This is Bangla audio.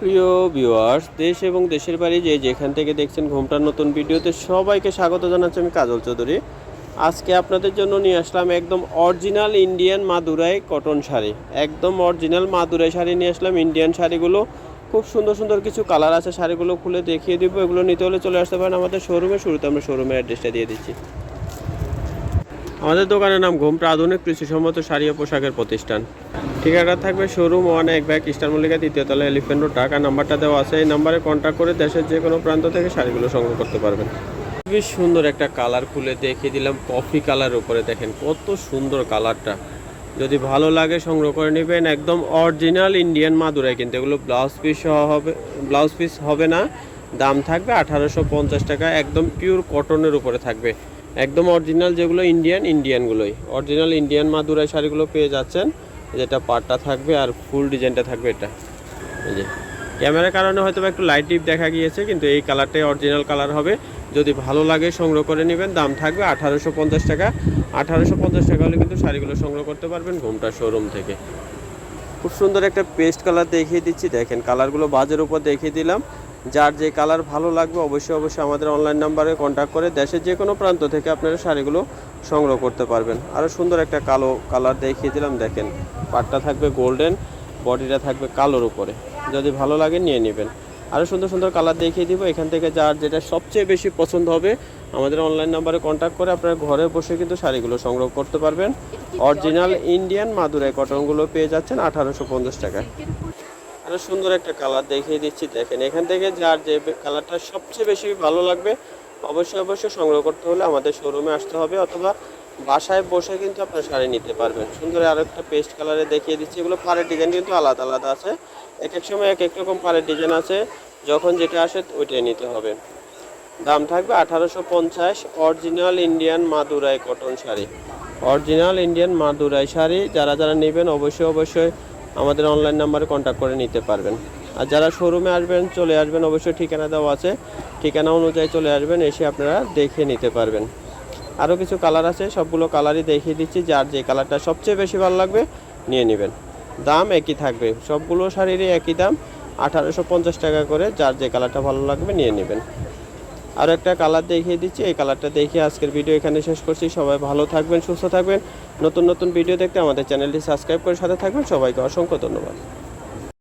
প্রিয় ভিউয়ার্স দেশ এবং দেশের বাড়ি যে যেখান থেকে দেখছেন ঘুমটার নতুন ভিডিওতে সবাইকে স্বাগত জানাচ্ছি আমি কাজল চৌধুরী। আজকে আপনাদের জন্য নিয়ে আসলাম একদম original Indian Madurai cotton sari. একদম অরিজিনাল মাদুরাই শাড়ি নিয়ে আসলাম। ইন্ডিয়ান শাড়িগুলো খুব সুন্দর সুন্দর কিছু কালার আছে। শাড়িগুলো খুলে দেখিয়ে দিব। এগুলো নিতে হলে চলে আসতে পারেন আমাদের শোরুমে শুরুতে আমরা শোরুমের অ্যাড্রেসটা দিয়ে দিচ্ছি। আমাদের দোকানের নাম ঘুমটা আধুনিক কৃষিসম্মত শাড়ি ও পোশাকের প্রতিষ্ঠান। ঠিকানা থাকবে শোরুম ওয়ান এক ব্যাগ ইস্টার মল্লিকা দ্বিতীয় তলা এলিফেন্ট রোড, ঢাকা। নাম্বারটা দেওয়া আছে, এই নাম্বারে কন্ট্যাক্ট করে দেশের যে কোনো প্রান্ত থেকে শাড়িগুলো সংগ্রহ করতে পারবেন। খুবই সুন্দর একটা কালার খুলে দেখিয়ে দিলাম, কফি কালার উপরে দেখেন, কত সুন্দর কালারটা। যদি ভালো লাগে সংগ্রহ করে নেবেন, একদম অরিজিনাল ইন্ডিয়ান মাদুরাই কিন্তু। এগুলো ব্লাউজ পিস হবে ব্লাউজ পিস হবে না। দাম থাকবে আঠারোশো পঞ্চাশ টাকা, একদম পিওর কটনের উপরে থাকবে। একদম অরিজিনাল যেগুলো ইন্ডিয়ান ইন্ডিয়ানগুলোই অরিজিনাল ইন্ডিয়ান মাদুরাই শাড়িগুলো পেয়ে যাচ্ছেন। যেটা পাটটা থাকবে আর ফুল ডিজাইনটা থাকবে এটা। এই যে। ক্যামেরার কারণে হয়তো একটু লাইট ডিপ দেখা গিয়েছে, কিন্তু এই কালারটাই অরিজিনাল কালার হবে। যদি ভালো লাগে সংগ্রহ করে নেবেন, দাম থাকবে আঠারোশো পঞ্চাশ টাকা। আঠারোশো পঞ্চাশ টাকা হলে কিন্তু শাড়িগুলো সংগ্রহ করতে পারবেন ঘুমটা শোরুম থেকে। খুব সুন্দর একটা পেস্ট কালার দেখিয়ে দিচ্ছি। দেখেন কালারগুলো বাজের উপর দেখিয়ে দিলাম। যার যে কালার ভালো লাগবে অবশ্যই অবশ্যই আমাদের অনলাইন নাম্বারে কন্ট্যাক্ট করে দেশের যে কোনো প্রান্ত থেকে আপনারা শাড়িগুলো সংগ্রহ করতে পারবেন। আরও সুন্দর একটা কালো কালার দেখিয়ে দিলাম দেখেন। পাটটা থাকবে গোল্ডেন বডিটা থাকবে কালোর উপরে। যদি ভালো লাগে নিয়ে নেবেন। আরও সুন্দর সুন্দর কালার দেখিয়ে দিব। এখান থেকে যার যেটা সবচেয়ে বেশি পছন্দ হবে আমাদের অনলাইন নাম্বারে কন্ট্যাক্ট করে আপনারা ঘরে বসে কিন্তু শাড়িগুলো সংগ্রহ করতে পারবেন। অরিজিনাল ইন্ডিয়ান মাদুরাই কটনগুলো পেয়ে যাচ্ছেন আঠারোশো পঞ্চাশ টাকায়। আরও সুন্দর একটা কালার দেখিয়ে দিচ্ছি, দেখেন। এখান থেকে যার যে কালারটা সবচেয়ে বেশি ভালো লাগবে, অবশ্যই অবশ্যই সংগ্রহ করতে হলে আমাদের শোরুমে আসতে হবে অথবা বাসায় বসে কিন্তু আপনার শাড়ি নিতে পারবেন। সুন্দর আরও একটা পেস্ট কালারে দেখিয়ে দিচ্ছি। এগুলো পাড়ের ডিজাইন কিন্তু আলাদা আলাদা আছে। এক এক সময় এক এক রকম পাড়ের ডিজাইন আছে। যখন যেটা আসে ওইটাই নিতে হবে। দাম থাকবে আঠারোশো পঞ্চাশ। Original Indian Madurai cotton sari. Original Indian Madurai sari, যারা যারা নেবেন অবশ্যই অবশ্যই আমাদের অনলাইন নাম্বারে কন্ট্যাক্ট করে নিতে পারবেন। আর যারা শোরুমে আসবেন, চলে আসবেন, অবশ্যই ঠিকানা দেওয়া আছে। ঠিকানা অনুযায়ী চলে আসবেন, এসে আপনারা দেখে নিতে পারবেন। আরও কিছু কালার আছে, সবগুলো কালারই দেখিয়ে দিচ্ছি। যার যে কালারটা সবচেয়ে বেশি ভালো লাগবে, নিয়ে নেবেন। দাম একই থাকবে। সবগুলো শাড়িরই একই দাম। আঠারোশো পঞ্চাশ টাকা করে যার যে কালারটা ভালো লাগবে, নিয়ে নেবেন। আর একটা কালার দেখিয়ে দিচ্ছি। এই কালারটা দেখে আজকের ভিডিও এখানে শেষ করছি। সবাই ভালো থাকবেন, সুস্থ থাকবেন। নতুন নতুন ভিডিও দেখতে আমাদের চ্যানেলটি সাবস্ক্রাইব করে সাথে থাকবেন। সবাইকে অসংখ্য ধন্যবাদ।